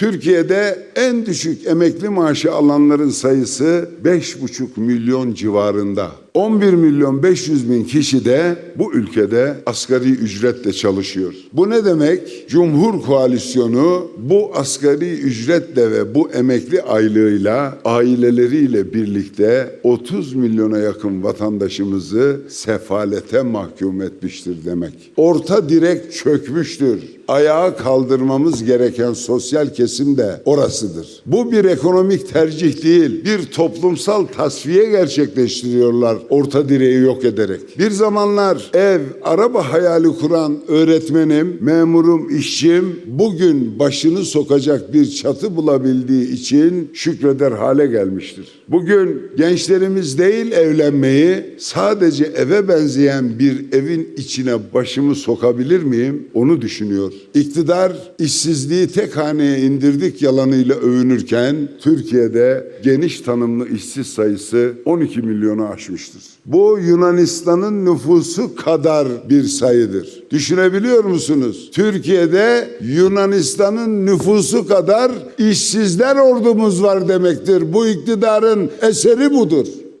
Türkiye'de en düşük emekli maaşı alanların sayısı 5,5 milyon civarında. 11 milyon 500 bin kişi de bu ülkede asgari ücretle çalışıyor. Bu ne demek? Cumhur koalisyonu bu asgari ücretle ve bu emekli aylığıyla aileleriyle birlikte 30 milyona yakın vatandaşımızı sefalete mahkum etmiştir demek. Orta direk çökmüştür. Ayağa kaldırmamız gereken sosyal kesim de orasıdır. Bu bir ekonomik tercih değil, bir toplumsal tasfiye gerçekleştiriyorlar orta direği yok ederek. Bir zamanlar ev, araba hayali kuran öğretmenim, memurum, işçim bugün başını sokacak bir çatı bulabildiği için şükreder hale gelmiştir. Bugün gençlerimiz değil evlenmeyi sadece eve benzeyen bir evin içine başımı sokabilir miyim onu düşünüyor. İktidar işsizliği tek haneye indirdik yalanıyla övünürken Türkiye'de geniş tanımlı işsiz sayısı 12 milyonu aşmıştır. Bu Yunanistan'ın nüfusu kadar bir sayıdır. Düşünebiliyor musunuz? Türkiye'de Yunanistan'ın nüfusu kadar işsizler ordumuz var demektir. Bu iktidarın eseri budur.